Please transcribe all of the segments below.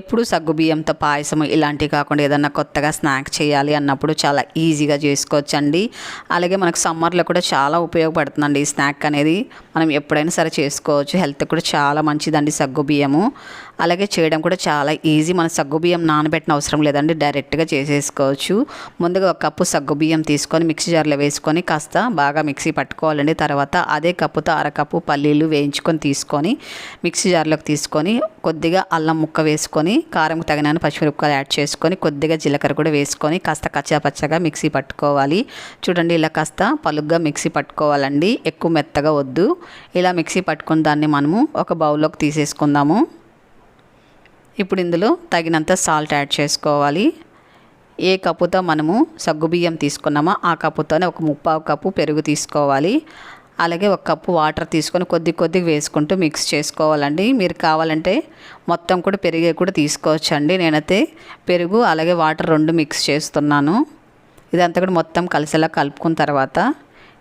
ఎప్పుడు సగ్గుబియ్యంతో పాయసం ఇలాంటివి కాకుండా ఏదన్నా కొత్తగా స్నాక్ చేయాలి అన్నప్పుడు చాలా ఈజీగా చేసుకోవచ్చండి. అలాగే మనకు సమ్మర్లో కూడా చాలా ఉపయోగపడుతుందండి ఈ స్నాక్ అనేది. మనం ఎప్పుడైనా సరే చేసుకోవచ్చు. హెల్త్ కూడా చాలా మంచిదండి సగ్గుబియ్యము అలాగే చేయడం కూడా చాలా ఈజీ. మన సగ్గుబియ్యం నానబెట్టిన అవసరం లేదండి. డైరెక్ట్గా చేసేసుకోవచ్చు. ముందుగా ఒక కప్పు సగ్గుబియ్యం తీసుకొని మిక్సీ జార్లో వేసుకొని కాస్త బాగా మిక్సీ పట్టుకోవాలండి. తర్వాత అదే కప్పుతో అరకప్పు పల్లీలు వేయించుకొని తీసుకొని మిక్సీ జార్లోకి తీసుకొని కొద్దిగా అల్లం ముక్క వేసుకొని కారం తగిన పచ్చిమిరపకాయలు యాడ్ చేసుకొని కొద్దిగా జీలకర్ర కూడా వేసుకొని కాస్త కచ్చా పచ్చగా మిక్సీ పట్టుకోవాలి. చూడండి ఇలా కాస్త పలుగ్గా మిక్సీ పట్టుకోవాలండి. ఎక్కువ మెత్తగా వద్దు. ఇలా మిక్సీ పట్టుకున్న దాన్ని మనము ఒక బౌల్లోకి తీసేసుకుందాము. ఇప్పుడు ఇందులో తగినంత సాల్ట్ యాడ్ చేసుకోవాలి. ఏ కప్పుతో మనము సగ్గుబియ్యం తీసుకున్నామో ఆ కప్పుతోనే ఒక ముప్పావు కప్పు పెరుగు తీసుకోవాలి. అలాగే ఒక కప్పు వాటర్ తీసుకొని కొద్ది కొద్దిగా వేసుకుంటూ మిక్స్ చేసుకోవాలండి. మీరు కావాలంటే మొత్తం కూడా పెరిగే కూడా తీసుకోవచ్చండి. నేనైతే పెరుగు అలాగే వాటర్ రెండు మిక్స్ చేస్తున్నాను. ఇదంతా కూడా మొత్తం కలిసేలా కలుపుకున్న తర్వాత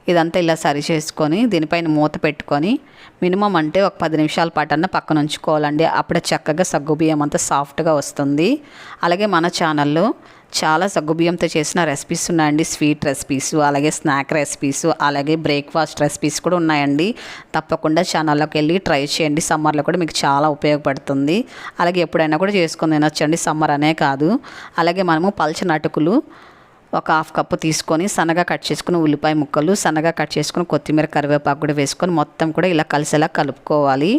ఇదంతా ఇలా సరి చేసుకొని దీనిపైన మూత పెట్టుకొని మినిమం అంటే ఒక పది నిమిషాల పాటు అన్న పక్కన ఉంచుకోవాలండి. అప్పుడే చక్కగా సగ్గుబియ్యం అంతా సాఫ్ట్గా వస్తుంది. అలాగే మన ఛానల్లో చాలా సగ్గుబియ్యంతో చేసిన రెసిపీస్ ఉన్నాయండి. స్వీట్ రెసిపీస్ అలాగే స్నాక్ రెసిపీస్ అలాగే బ్రేక్ఫాస్ట్ రెసిపీస్ కూడా ఉన్నాయండి. తప్పకుండా ఛానల్లోకి వెళ్ళి ట్రై చేయండి. సమ్మర్లో కూడా మీకు చాలా ఉపయోగపడుతుంది. అలాగే ఎప్పుడైనా కూడా చేసుకొని తినొచ్చండి. సమ్మర్ అనే కాదు. అలాగే మనము పల్చనటుకులు ఒక హాఫ్ కప్పు తీసుకొని సన్నగా కట్ చేసుకుని ఉల్లిపాయ ముక్కలు సన్నగా కట్ చేసుకుని కొత్తిమీర కరివేపాకు కూడా వేసుకొని మొత్తం కూడా ఇలా కలిసేలా కలుపుకోవాలి.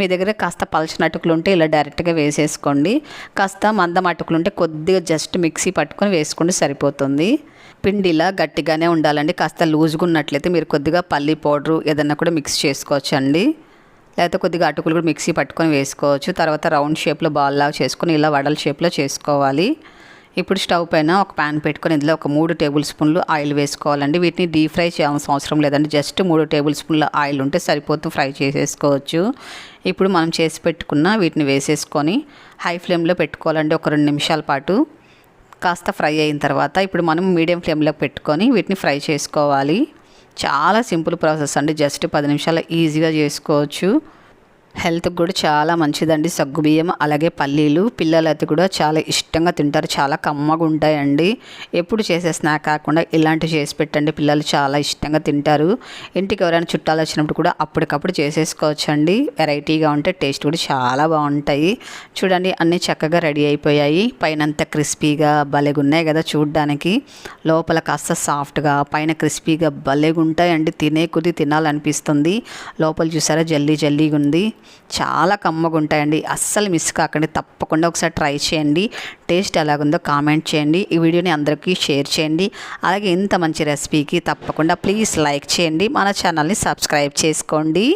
మీ దగ్గర కాస్త పలచని అటుకులు ఉంటే ఇలా డైరెక్ట్గా వేసేసుకోండి. కాస్త మందం అటుకులు ఉంటే కొద్దిగా జస్ట్ మిక్సీ పట్టుకొని వేసుకుంటే సరిపోతుంది. పిండి ఇలా గట్టిగానే ఉండాలండి. కాస్త లూజ్గా ఉన్నట్లయితే మీరు కొద్దిగా పల్లి పౌడరు ఏదన్నా కూడా మిక్స్ చేసుకోవచ్చు అండి లేకపోతే కొద్దిగా అటుకులు కూడా మిక్సీ పట్టుకొని వేసుకోవచ్చు. తర్వాత రౌండ్ షేప్లో బాల్ లాగా చేసుకొని ఇలా వడల షేప్లో చేసుకోవాలి. ఇప్పుడు స్టవ్ పైన ఒక ప్యాన్ పెట్టుకొని ఇందులో ఒక మూడు టేబుల్ స్పూన్లు ఆయిల్ వేసుకోవాలండి. వీటిని డీప్ ఫ్రై చేయాల్సిన అవసరం లేదండి. జస్ట్ మూడు టేబుల్ స్పూన్ల ఆయిల్ ఉంటే సరిపోతూ ఫ్రై చేసేసుకోవచ్చు. ఇప్పుడు మనం చేసి పెట్టుకున్న వీటిని వేసేసుకొని హై ఫ్లేమ్లో పెట్టుకోవాలండి. ఒక రెండు నిమిషాల పాటు. కాస్త ఫ్రై అయిన తర్వాత ఇప్పుడు మనం మీడియం ఫ్లేమ్లో పెట్టుకొని వీటిని ఫ్రై చేసుకోవాలి. చాలా సింపుల్ ప్రాసెస్ అండి. జస్ట్ పది నిమిషాలు ఈజీగా చేసుకోవచ్చు. హెల్త్కి కూడా చాలా మంచిదండి సగ్గుబియ్యం అలాగే పల్లీలు పిల్లలైతే కూడా చాలా ఇష్టంగా తింటారు. చాలా కమ్మగా ఉంటాయండి. ఎప్పుడు చేసే స్నాక్ కాకుండా ఇలాంటివి చేసి పెట్టండి. పిల్లలు చాలా ఇష్టంగా తింటారు. ఇంటికి ఎవరైనా చుట్టాలు వచ్చినప్పుడు కూడా అప్పటికప్పుడు చేసేసుకోవచ్చండి. వెరైటీగా ఉంటే టేస్ట్ కూడా చాలా బాగుంటాయి. చూడండి అన్నీ చక్కగా రెడీ అయిపోయాయి. పైనంత క్రిస్పీగా భలేగా ఉన్నాయి కదా చూడడానికి. లోపల కాస్త సాఫ్ట్గా పైన క్రిస్పీగా భలేగా ఉంటాయండి తినే కొద్ది తినాలనిపిస్తుంది. లోపల చూసారా జల్లీ జల్లీగా ఉంది చాలా కమ్మగా ఉంటాయండి అస్సలు మిస్ కాకండి. తప్పకుండా ఒకసారి ట్రై చేయండి. టేస్ట్ ఎలాగుందో కామెంట్ చేయండి. ఈ వీడియోని అందరికీ షేర్ చేయండి. అలాగే ఇంత మంచి రెసిపీకి తప్పకుండా ప్లీజ్ లైక్ చేయండి. మన ఛానల్ని సబ్స్క్రైబ్ చేసుకోండి.